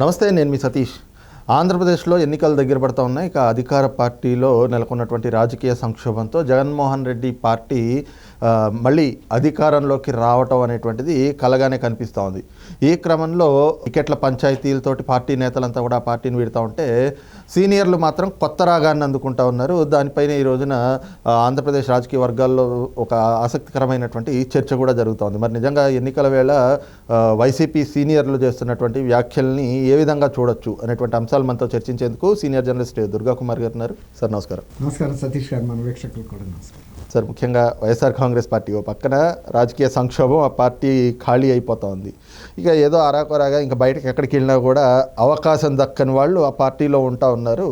నమస్తే నేను మీ సతీష్. ఆంధ్రప్రదేశ్లో ఎన్నికలు దగ్గర పడతా ఉన్నాయి. ఇక అధికార పార్టీలో నెలకొన్నటువంటి రాజకీయ సంక్షోభంతో జగన్మోహన్ రెడ్డి పార్టీ మళ్ళీ అధికారంలోకి రావటం అనేటువంటిది కలగానే కనిపిస్తూ ఉంది. ఈ క్రమంలో టికెట్ల పంచాయతీలతోటి పార్టీ నేతలంతా కూడా పార్టీని వీడుతూ ఉంటే సీనియర్లు మాత్రం కొత్త రాగాన్ని అందుకుంటా ఉన్నారు. దానిపైన ఈ రోజున ఆంధ్రప్రదేశ్ రాజకీయ వర్గాల్లో ఒక ఆసక్తికరమైనటువంటి చర్చ కూడా జరుగుతోంది. మరి నిజంగా ఎన్నికల వేళ వైసీపీ సీనియర్లు చేస్తున్నటువంటి వ్యాఖ్యల్ని ఏ విధంగా చూడొచ్చు అనేటువంటి అంశాలు మనతో చర్చించేందుకు సీనియర్ జర్నలిస్ట్ దుర్గా కుమార్ గారు ఉన్నారు. సార్ నమస్కారం. నమస్కారం. సతీష్ గారు మన వీక్షకులు కూడా నమస్కారం. సార్ ముఖ్యంగా వైఎస్ఆర్ కాంగ్రెస్ పార్టీ ఓ పక్కన రాజకీయ సంక్షోభం ఆ పార్టీ ఖాళీ అయిపోతుంది. ఇక ఏదో అరాకొరాగా ఇంకా బయటకు ఎక్కడికి వెళ్ళినా కూడా అవకాశం దక్కని వాళ్ళు ఆ పార్టీలో ఉంటా ఉన్నారు.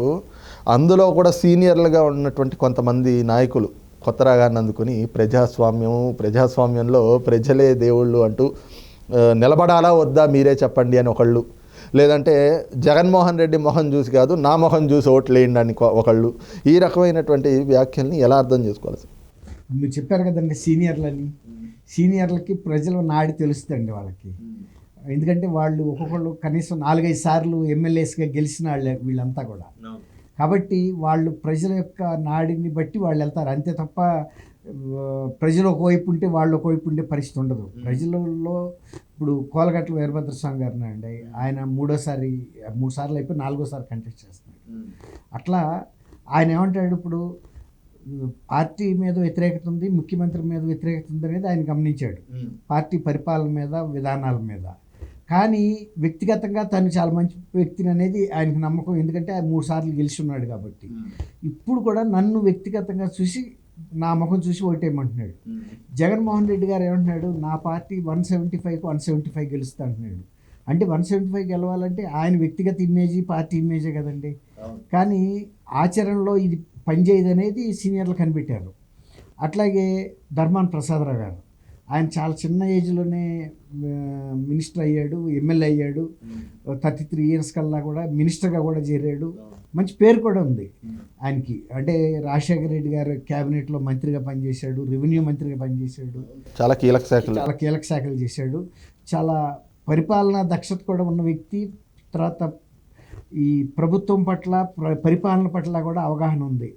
అందులో కూడా సీనియర్లుగా ఉన్నటువంటి కొంతమంది నాయకులు కొత్త రాగాన్ని అందుకుని ప్రజాస్వామ్యం ప్రజాస్వామ్యంలో ప్రజలే దేవుళ్ళు అంటూ నిలబడాలా వద్దా మీరే చెప్పండి అని ఒకళ్ళు. లేదంటే జగన్మోహన్ రెడ్డి మొహం చూసి కాదు నా మొహం చూసి ఓట్లేయండి అని ఒకళ్ళు. ఈ రకమైనటువంటి వ్యాఖ్యల్ని ఎలా అర్థం చేసుకోవాలి సార్? మీరు చెప్పారు కదండి సీనియర్లని. సీనియర్లకి ప్రజల నాడి తెలుస్తుందండి వాళ్ళకి. ఎందుకంటే వాళ్ళు ఒక్కొక్కళ్ళు కనీసం నాలుగైదు సార్లు ఎమ్మెల్యేస్గా గెలిచిన వాళ్ళే వీళ్ళంతా కూడా. కాబట్టి వాళ్ళు ప్రజల యొక్క నాడిని బట్టి వాళ్ళు వెళ్తారు. అంతే తప్ప ప్రజలు ఒకవైపు ఉంటే వాళ్ళు ఒకవైపు ఉండే పరిస్థితి ఉండదు. ప్రజలలో ఇప్పుడు కోలగట్ల వీరభద్ర స్వామి గారిని అండి ఆయన మూడోసారి మూడు సార్లు అయిపోయి నాలుగోసారి కంటెస్ట్ చేస్తున్నాడు. అట్లా ఆయన ఏమంటాడు ఇప్పుడు పార్టీ మీద వ్యతిరేకత ఉంది ముఖ్యమంత్రి మీద వ్యతిరేకత ఉంది అనేది ఆయన గమనించాడు. పార్టీ పరిపాలన మీద విధానాల మీద. కానీ వ్యక్తిగతంగా తను చాలా మంచి వ్యక్తిని అనేది ఆయనకు నమ్మకం ఎందుకంటే ఆయన మూడు సార్లు గెలిచి ఉన్నాడు కాబట్టి ఇప్పుడు కూడా నన్ను వ్యక్తిగతంగా చూసి నా ముఖం చూసి ఓటేయమంటున్నాడు. జగన్మోహన్ రెడ్డి గారు ఏమంటున్నాడు నా పార్టీ వన్ సెవెంటీ ఫైవ్కి వన్ సెవెంటీ ఫైవ్ గెలుస్తా అంటున్నాడు. అంటే వన్ సెవెంటీ ఫైవ్ గెలవాలంటే ఆయన వ్యక్తిగత ఇమేజ్ పార్టీ ఇమేజే కదండి. కానీ ఆచరణలో ఇది పనిచేయదు అనేది సీనియర్లు కనిపెట్టారు. అట్లాగే ధర్మాన్ ప్రసాదరావు గారు. ఆయన చాలా చిన్న ఏజ్లోనే మినిస్టర్ అయ్యాడు ఎమ్మెల్యే అయ్యాడు. థర్టీ త్రీ ఇయర్స్ కల్లా కూడా మినిస్టర్గా కూడా చేరాడు. మంచి పేరు కూడా ఉంది ఆయనకి. అంటే రాజశేఖర రెడ్డి గారు క్యాబినెట్లో మంత్రిగా పనిచేశాడు రెవెన్యూ మంత్రిగా పనిచేశాడు. చాలా కీలక శాఖలు. చాలా కీలక శాఖలు చేశాడు. చాలా పరిపాలనా దక్షత కూడా ఉన్న వ్యక్తి. తర్వాత ఈ ప్రభుత్వం పట్ల ప్ర- పరిపాలన పట్ల కూడా అవగాహన ఉంది.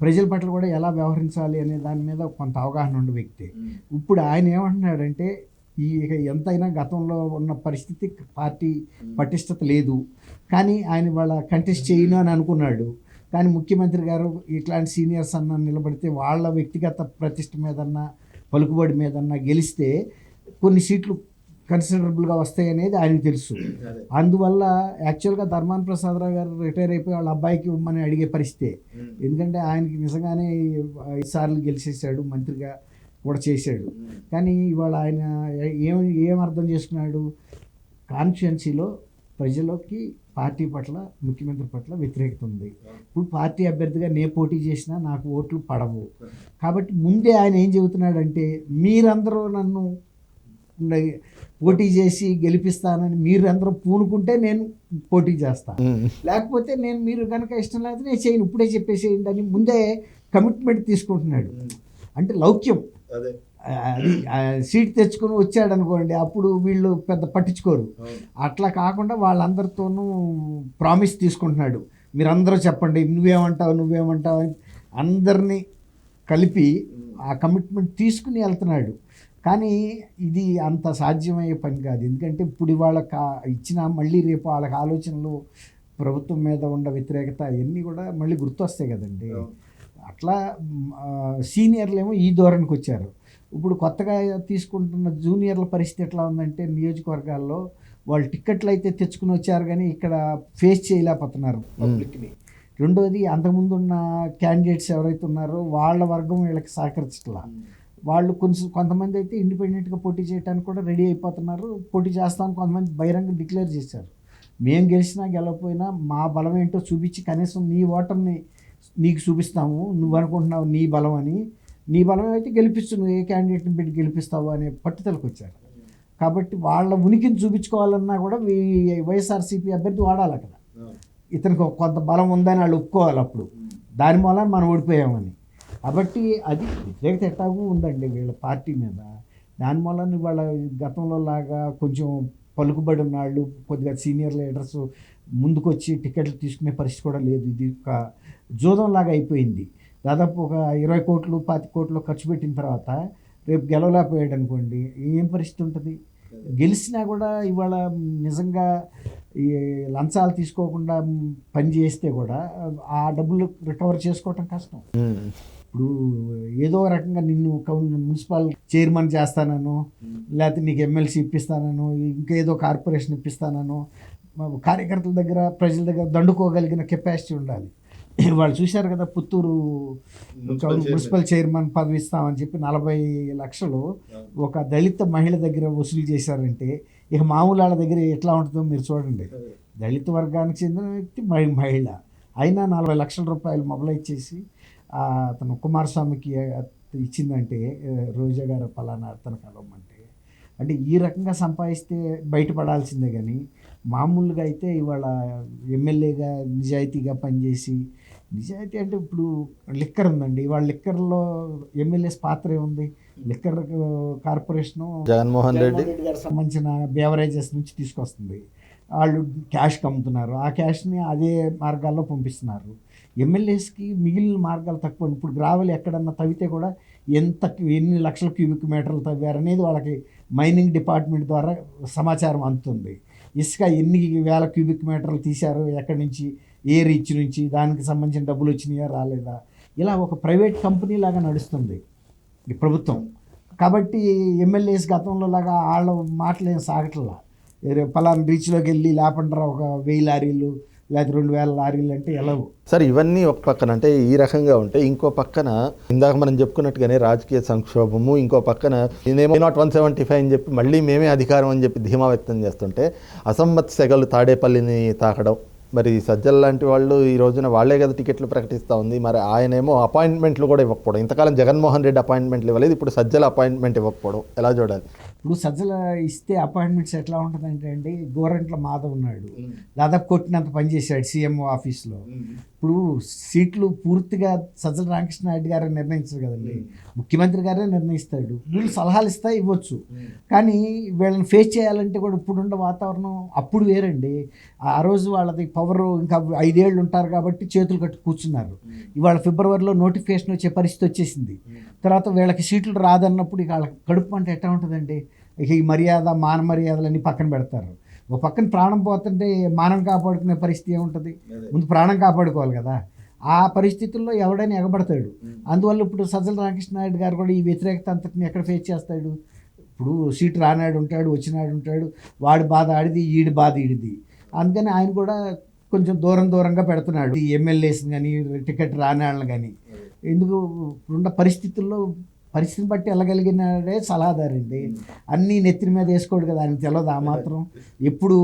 ప్రజల పట్ల కూడా ఎలా వ్యవహరించాలి అనే దాని మీద కొంత అవగాహన ఉన్న వ్యక్తి. ఇప్పుడు ఆయన ఏమంటున్నాడంటే ఈ ఇక ఎంతైనా గతంలో ఉన్న పరిస్థితి పార్టీ పటిష్టత లేదు. కానీ ఆయన వాళ్ళ కంటెస్ట్ చేయను అని అనుకున్నాడు. కానీ ముఖ్యమంత్రి గారు ఇట్లాంటి సీనియర్స్ అన్న నిలబడితే వాళ్ళ వ్యక్తిగత ప్రతిష్ట మీదన్నా పలుకుబడి మీదన్నా గెలిస్తే కొన్ని సీట్లు కన్సిడరబుల్గా వస్తాయి అనేది ఆయనకు తెలుసు. అందువల్ల యాక్చువల్గా ధర్మాన్ ప్రసాదరావు గారు రిటైర్ అయిపోయి వాళ్ళ అబ్బాయికి ఇవ్వమని అడిగే పరిస్థితి ఎందుకంటే ఆయనకి నిజంగానే ఐదు సార్లు గెలిచేసాడు మంత్రిగా కూడా చేశాడు. కానీ ఇవాళ ఆయన ఏం ఏం అర్థం చేసుకున్నాడు? కాన్స్టిట్యున్సీలో ప్రజలకి పార్టీ పట్ల ముఖ్యమంత్రి పట్ల వ్యతిరేకత ఉంది. ఇప్పుడు పార్టీ అభ్యర్థిగా నే పోటీ చేసినా నాకు ఓట్లు పడవు. కాబట్టి ముందే ఆయన ఏం చెబుతున్నాడంటే మీరందరూ నన్ను పోటీ చేసి గెలిపిస్తానని మీరందరూ పూనుకుంటే నేను పోటీ చేస్తాను. లేకపోతే నేను మీరు కనుక ఇష్టం లేకపోతే నేను చేయను ఇప్పుడే చెప్పేసేయండి అని ముందే కమిట్మెంట్ తీసుకుంటున్నాడు. అంటే లౌక్యం. అది. సీట్ తెచ్చుకొని వచ్చాడు అనుకోండి అప్పుడు వీళ్ళు పెద్ద పట్టించుకోరు. అట్లా కాకుండా వాళ్ళందరితోనూ ప్రామిస్ తీసుకుంటున్నాడు. మీరందరూ చెప్పండి నువ్వేమంటావు నువ్వేమంటావు అని అందరినీ కలిపి ఆ కమిట్మెంట్ తీసుకుని వెళ్తున్నాడు. కానీ ఇది అంత సాధ్యమయ్యే పని కాదు. ఎందుకంటే ఇప్పుడు ఇవాళ కా ఇచ్చిన మళ్ళీ రేపు వాళ్ళకి ఆలోచనలు ప్రభుత్వం మీద ఉన్న వ్యతిరేకత అవన్నీ కూడా మళ్ళీ గుర్తొస్తాయి కదండి. అట్లా సీనియర్లు ఏమో ఈ ధోరణికి వచ్చారు. ఇప్పుడు కొత్తగా తీసుకుంటున్న జూనియర్ల పరిస్థితి ఎట్లా ఉందంటే నియోజకవర్గాల్లో వాళ్ళు టిక్కెట్లు అయితే తెచ్చుకుని వచ్చారు కానీ ఇక్కడ ఫేస్ చేయలేకపోతున్నారు పబ్లిక్ని. రెండోది అంతకుముందు ఉన్న క్యాండిడేట్స్ ఎవరైతే ఉన్నారో వాళ్ళ వర్గం వీళ్ళకి సహకరించట్లా. వాళ్ళు కొంచెం కొంతమంది అయితే ఇండిపెండెంట్గా పోటీ చేయడానికి కూడా రెడీ అయిపోతున్నారు. పోటీ చేస్తామని కొంతమంది బహిరంగ డిక్లేర్ చేశారు. మేము గెలిచినా గెలవకపోయినా మా బలం ఏంటో చూపించి కనీసం నీ ఓటమిని నీకు చూపిస్తాము. నువ్వు అనుకుంటున్నావు నీ బలం అని. నీ బలం అయితే గెలిపిస్తు నువ్వు ఏ క్యాండిడేట్ని పెట్టి గెలిపిస్తావు అనే పట్టుదలకు వచ్చారు. కాబట్టి వాళ్ళ ఉనికిని చూపించుకోవాలన్నా కూడా వైఎస్ఆర్సీపీ అభ్యర్థి వాడాలి అక్కడ. ఇతనికి కొంత బలం ఉందని వాళ్ళు ఒప్పుకోవాలి అప్పుడు. దాని మూలన మనం ఓడిపోయామని. కాబట్టి అది వ్యతిరేకత ఎట్టాಗೂ ఉందండి వీళ్ళ పార్టీ మీద. దాని మూలన వాళ్ళ గతంలో లాగా కొంచెం పలుకుబడి ఉన్న వాళ్ళు కొద్దిగా సీనియర్ లీడర్స్ ముందుకొచ్చి టికెట్లు తీసుకునే పరిస్థితి కూడా లేదు. ఇది ఒక జూదం లాగా అయిపోయింది. దాదాపు ఒక ఇరవై కోట్లు పాతి కోట్లు ఖర్చు పెట్టిన తర్వాత రేపు గెలవలేకపోయాడు అనుకోండి ఏం పరిస్థితి ఉంటుంది? గెలిచినా కూడా ఇవాళ నిజంగా ఈ లంచాలు తీసుకోకుండా పని చేస్తే కూడా ఆ డబ్బులు రికవర్ చేసుకోవటం కష్టం. ఇప్పుడు ఏదో రకంగా నిన్ను కౌన్ మున్సిపల్ చైర్మన్ చేస్తానను లేకపోతే నీకు ఎమ్మెల్సీ ఇప్పిస్తానను ఇంకేదో కార్పొరేషన్ ఇప్పిస్తానను కార్యకర్తల దగ్గర ప్రజల దగ్గర దండుకోగలిగిన కెపాసిటీ ఉండాలి. వాళ్ళు చూశారు కదా పుత్తూరు మున్సిపల్ చైర్మన్. పదవి ఇస్తామని చెప్పి నలభై లక్షలు ఒక దళిత మహిళ దగ్గర వసూలు చేశారంటే ఇక మామూలు వాళ్ళ దగ్గర ఎట్లా ఉంటుందో మీరు చూడండి. దళిత వర్గానికి చెందిన వ్యక్తి మహి- మహిళ. అయినా నలభై లక్షల రూపాయలు మొబలైజ్ చేసి అతను కుమారస్వామికి ఇచ్చిందంటే రోజా గారు పలానా అతను కలవమంటే అంటే ఈ రకంగా సంపాదిస్తే బయటపడాల్సిందే కానీ మామూలుగా అయితే ఇవాళ ఎమ్మెల్యేగా నిజాయితీగా పనిచేసి నిజాయితీ అంటే ఇప్పుడు లిక్కర్ ఉందండి. ఇవాళ లిక్కర్లో ఎమ్మెల్యేస్ పాత్ర ఏముంది? లిక్కర్ కార్పొరేషను జగన్మోహన్ రెడ్డి గారికి సంబంధించిన బేవరేజెస్ నుంచి తీసుకొస్తుంది. వాళ్ళు క్యాష్ కమ్ముతున్నారు. ఆ క్యాష్ని అదే మార్గాల్లో పంపిస్తున్నారు. ఎమ్మెల్యేస్కి మిగిలిన మార్గాలు తక్కువ. ఇప్పుడు గ్రావెల్ ఎక్కడన్నా తవ్వితే కూడా ఎంత ఎన్ని లక్షల క్యూబిక్ మీటర్లు తవ్వారనేది వాళ్ళకి మైనింగ్ డిపార్ట్మెంట్ ద్వారా సమాచారం అందుతుంది. ఇసుక ఎన్ని వేల క్యూబిక్ మీటర్లు తీశారు ఎక్కడి నుంచి ఏ రీచ్ నుంచి దానికి సంబంధించిన డబ్బులు వచ్చినాయా రాలేదా? ఇలా ఒక ప్రైవేట్ కంపెనీ లాగా నడుస్తుంది ఈ ప్రభుత్వం. కాబట్టి ఎమ్మెల్యేస్ గతంలో లాగా వాళ్ళ మాటలు ఏం సాగట్లా పలానా రీచ్లోకి వెళ్ళి లేకుండా ఒక వెయ్యి లారీలు లేకపోతే రెండు వేల లారీలు అంటే ఎలావు సరే ఇవన్నీ ఒక పక్కన అంటే ఈ రకంగా ఉంటే ఇంకో పక్కన ఇందాక మనం చెప్పుకున్నట్టుగానే రాజకీయ సంక్షోభము ఇంకో పక్కన ఇదేమో నాట్ వన్ సెవెంటీ ఫైవ్ అని చెప్పి మళ్ళీ మేమే అధికారం అని చెప్పి ధీమా వ్యక్తం చేస్తుంటే అసమ్మత్ సెగలు తాడేపల్లిని తాకడం మరి సజ్జల్ లాంటి వాళ్ళు ఈ రోజున వాళ్ళే కదా టికెట్లు ప్రకటిస్తూ ఉంది. మరి ఆయనేమో అపాయింట్మెంట్లు కూడా ఇవ్వకపోవడం. ఇంతకాలం జగన్మోహన్ రెడ్డి అపాయింట్మెంట్లు ఇవ్వలేదు. ఇప్పుడు సజ్జల అపాయింట్మెంట్ ఇవ్వకపోవడం. ఎలా చూడాలి? ఇప్పుడు సజ్జల ఇస్తే అపాయింట్మెంట్స్ ఎట్లా ఉంటుందంటే అండి గోరంట్ల మాధవ్ ఉన్నాడు. దాదాపు కొట్టినంత పనిచేశాడు సీఎంఓ ఆఫీస్లో. ఇప్పుడు సీట్లు పూర్తిగా సజ్జల రామకృష్ణారెడ్డి గారే నిర్ణయించరు కదండి. ముఖ్యమంత్రి గారే నిర్ణయిస్తాడు. వీళ్ళు సలహాలు ఇస్తా ఇవ్వచ్చు. కానీ వీళ్ళని ఫేస్ చేయాలంటే కూడా ఇప్పుడున్న వాతావరణం అప్పుడు వేరండి. ఆ రోజు వాళ్ళది పవర్ ఇంకా ఐదేళ్ళు ఉంటారు కాబట్టి చేతులు కట్టి కూర్చున్నారు. ఇవాళ ఫిబ్రవరిలో నోటిఫికేషన్ వచ్చే పరిస్థితి వచ్చేసింది. తర్వాత వీళ్ళకి సీట్లు రాదన్నప్పుడు ఇక వాళ్ళకి కడుపు అంటే ఎట్లా ఉంటుందండి? ఇక ఈ మర్యాద మాన మర్యాదలన్నీ పక్కన పెడతారు. ఒక పక్కన ప్రాణం పోతుంటే మానం కాపాడుకునే పరిస్థితి ఏముంటుంది? ముందు ప్రాణం కాపాడుకోవాలి కదా. ఆ పరిస్థితుల్లో ఎవడైనా ఎగబడతాడు. అందువల్ల ఇప్పుడు సజ్జల రామకృష్ణారెడ్డి గారు కూడా ఈ వ్యతిరేకత అంతటిని ఎక్కడ ఫేస్ చేస్తాడు? ఇప్పుడు సీటు రానాడు ఉంటాడు వచ్చినాడు ఉంటాడు. వాడి బాధ ఆడిది ఈడి బాధ ఈడిది. అందుకని ఆయన కూడా కొంచెం దూరం దూరంగా పెడుతున్నాడు. ఈ ఎమ్మెల్యేస్ని కానీ టికెట్ రాని వాళ్ళని కానీ ఎందుకు? ఇప్పుడున్న పరిస్థితుల్లో పరిస్థితిని బట్టి వెళ్ళగలిగినాడే సలహాదారండి అన్నీ నెత్తిన మీద వేసుకోడు కదా ఆయనకు తెలియదు ఆ మాత్రం. ఎప్పుడు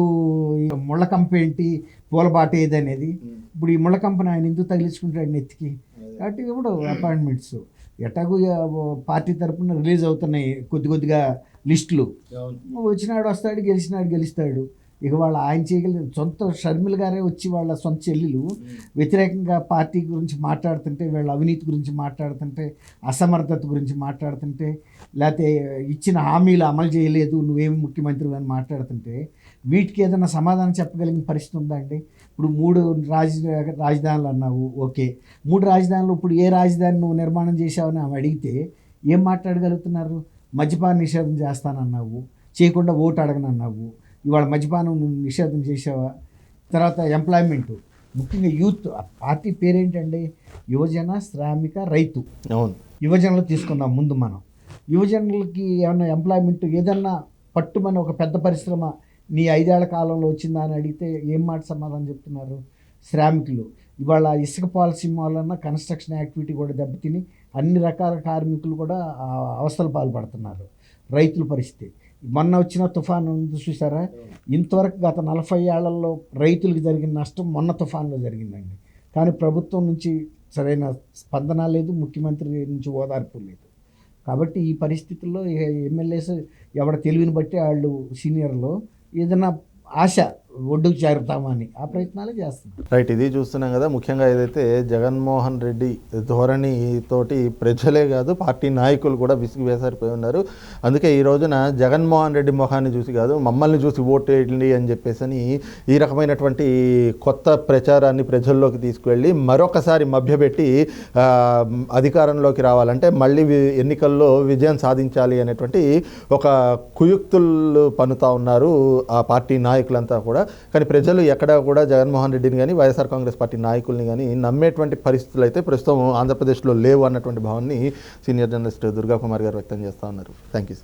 ముళ్ళ కంప ఏంటి పూలబాట ఏది అనేది. ఇప్పుడు ఈ ముళ్ళ కంపని ఆయన ఎందుకు తగిలించుకుంటాడు నెత్తికి? కాబట్టి ఇప్పుడు అపాయింట్మెంట్స్. ఎటాగు పార్టీ తరపున రిలీజ్ అవుతున్నాయి కొద్ది కొద్దిగా లిస్టులు. వచ్చినాడు వస్తాడు గెలిచినాడు గెలుస్తాడు. ఇక వాళ్ళు ఆయన చేయగలిగిన సొంత షర్మిల గారే వచ్చి వాళ్ళ సొంత చెల్లెలు. వ్యతిరేకంగా పార్టీ గురించి మాట్లాడుతుంటే వీళ్ళ అవినీతి గురించి మాట్లాడుతుంటే అసమర్థత గురించి మాట్లాడుతుంటే లేకపోతే ఇచ్చిన హామీలు అమలు చేయలేదు నువ్వేమి ముఖ్యమంత్రి అని మాట్లాడుతుంటే వీటికి ఏదైనా సమాధానం చెప్పగలిగిన పరిస్థితి ఉందా అండి? ఇప్పుడు మూడు రాజ రాజధానులు అన్నావు ఓకే. మూడు రాజధానులు ఇప్పుడు ఏ రాజధాని నువ్వు నిర్మాణం చేశావని ఆమె అడిగితే ఏం మాట్లాడగలుగుతున్నారు? మద్యపాన నిషేధం చేస్తానన్నావు చేయకుండా ఓటు అడగనన్నావు ఇవాళ మద్యపానం నిషేధం చేసావా తర్వాత ఎంప్లాయ్మెంట్. ముఖ్యంగా యూత్ పార్టీ పేరేంటండి? యువజన శ్రామిక రైతు. అవును. యువజనులు తీసుకుందాం ముందు మనం. యువజనులకి ఏమన్నా ఎంప్లాయ్మెంట్ ఏదన్నా పట్టుమని ఒక పెద్ద పరిశ్రమ నీ ఐదేళ్ళ కాలంలో వచ్చిందా అని అడిగితే ఏం మాట సమాధానం చెప్తున్నారు? శ్రామికులు. ఇవాళ ఇసుక పాలసీ వలన కన్స్ట్రక్షన్ యాక్టివిటీ కూడా దెబ్బతిని అన్ని రకాల కార్మికులు కూడా అవస్థలు పాల్పడుతున్నారు. రైతుల పరిస్థితి. మొన్న వచ్చిన తుఫాను చూసారా? ఇంతవరకు గత నలభై ఏళ్ళలో రైతులకు జరిగిన నష్టం మొన్న తుఫాన్లో జరిగిందండి. కానీ ప్రభుత్వం నుంచి సరైన స్పందన లేదు ముఖ్యమంత్రి నుంచి ఓదార్పు లేదు. కాబట్టి ఈ పరిస్థితుల్లో ఎమ్మెల్యేస్ ఎవడ తెలివిని బట్టి వాళ్ళు సీనియర్లు ఏదైనా ఆశ ఒడ్డుకు చేరుతామని ఆ ప్రయత్నాలే చేస్తున్నాం. రైట్ ఇది చూస్తున్నాం కదా ముఖ్యంగా ఏదైతే జగన్మోహన్ రెడ్డి ధోరణి తోటి ప్రజలే కాదు పార్టీ నాయకులు కూడా విసిగి వేసారిపోయి ఉన్నారు. అందుకే ఈ రోజున జగన్మోహన్ రెడ్డి మొహాన్ని చూసి కాదు మమ్మల్ని చూసి ఓటు వేయండి అని చెప్పేసి అని ఈ రకమైనటువంటి కొత్త ప్రచారాన్ని ప్రజల్లోకి తీసుకువెళ్ళి మరొకసారి మభ్యపెట్టి అధికారంలోకి రావాలంటే మళ్ళీ ఎన్నికల్లో విజయం సాధించాలి అనేటువంటి ఒక కుయుక్తులు పనుతా ఉన్నారు ఆ పార్టీ నాయకులంతా కూడా. కానీ ప్రజలు ఎక్కడా కూడా జగన్మోహన్ రెడ్డిని కానీ వైఎస్ఆర్ కాంగ్రెస్ పార్టీ నాయకుల్ని కానీ నమ్మేటువంటి పరిస్థితులు అయితే ప్రస్తుతం ఆంధ్రప్రదేశ్లో లేవు అన్నటువంటి భావాన్ని సీనియర్ జర్నలిస్ట్ దుర్గా కుమార్ గారు వ్యక్తం చేస్తూ ఉన్నారు. Thank you